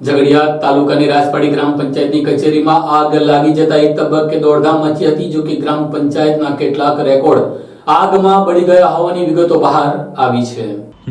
ઝઘડિયા તાલુકાની રાજપાડી ગ્રામ પંચાયતની કચેરીમાં આગ લાગી જતા એક તબક્કે દોડધામ મચી હતી, જો કે ગ્રામ પંચાયતના કેટલાક રેકોર્ડ આગમાં બળી ગયા હોવાની વિગતો બહાર આવી છે.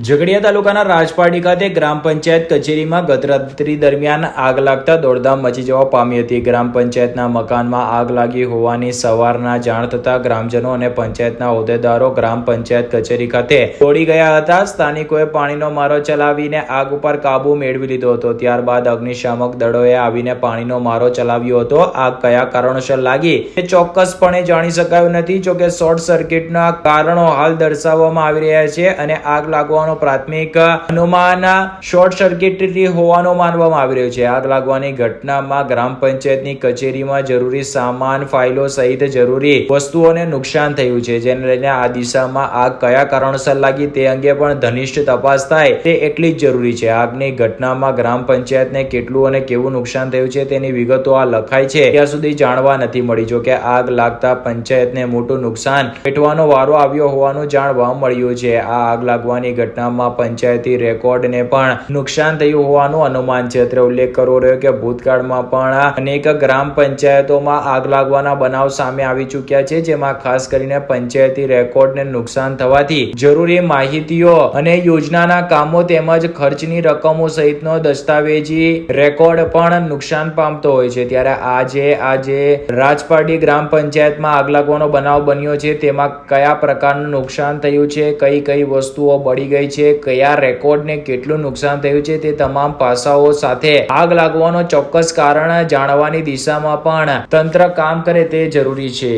ઝઘડિયા તાલુકાના રાજપાડી ખાતે ગ્રામ પંચાયત કચેરીમાં ગત દરમિયાન આગ લાગતા દોડધામ મચી જવા પામી હતી. ગ્રામ પંચાયતના મકાનમાં આગ લાગી હોવાની સવારના જાણ થતા ગ્રામજનો અને પંચાયતના હોદ્દેદારો ગ્રામ પંચાયત કચેરી ખાતે દોડી ગયા હતા. સ્થાનિકોએ પાણીનો મારો ચલાવીને આગ ઉપર કાબુ મેળવી લીધો હતો. ત્યારબાદ અગ્નિશામક દળોએ આવીને પાણીનો મારો ચલાવ્યો હતો. આગ કયા કારણોસર લાગી તે ચોક્કસપણે જાણી શકાયું નથી. જોકે શોર્ટ સર્કિટના કારણો હાલ દર્શાવવામાં આવી રહ્યા છે અને આગ લાગવાનો પ્રાથમિક અનુમાન શોર્ટ સર્કિટથી હોવાનું માનવામાં આવી રહ્યું છે. આગ લાગવાની ઘટનામાં ગ્રામ પંચાયતની કચેરીમાં જરૂરી સામાન, ફાઇલો સહિત જરૂરી વસ્તુઓને નુકસાન થયું છે, જેને લઈને આ દિશામાં આગ કયા કારણોસર લાગી તે અંગે પણ ઘનિષ્ઠ તપાસ થાય તે એટલી જ જરૂરી છે. આગની ઘટનામાં ગ્રામ પંચાયતને કેટલું અને કેવું નુકસાન થયું છે તેની વિગતો આ લખાય છે. ત્યાં સુધી જાણવા નથી મળી. જો કે આગ લાગતા પંચાયતને મોટું નુકસાન પેટવાનો વારો આવ્યો હોવાનું જાણવા મળ્યું છે. આ આગ લાગવાની ઘટનામાં પંચાયતી રેકોર્ડને પણ નુકસાન થયું હોવાનું અનુમાન છે. અત્રે ઉલ્લેખ કરવો રહ્યો કે ભૂતકાળમાં પણ અનેક ગ્રામ પંચાયતોમાં આગ લાગવાના બનાવ સામે આવી ચૂક્યા છે, જેમાં ખાસ કરીને પંચાયતી રેકોર્ડને નુકસાન થવાથી જરૂરી માહિતીઓ અને યોજનાના કામો તેમજ ખર્ચની રકમો સહિતનો દસ્તાવેજી રેકોર્ડ પણ નુકસાન પામતો હોય છે. ત્યારે આજે આજે રાજપાડી ગ્રામ પંચાયતમાં આગ લાગવાનો બનાવ બન્યો છે. તેમાં કયા પ્રકારનું નુકસાન થયું છે? કઈ કઈ વસ્તુઓ બળી ગઈ છે, કયા રેકોર્ડને કેટલું નુકસાન થયું છે તે તમામ પાસાઓ સાથે આગ લાગવાનો ચોક્કસ કારણ જાણવાની દિશામાં પણ તંત્ર કામ કરે તે જરૂરી છે.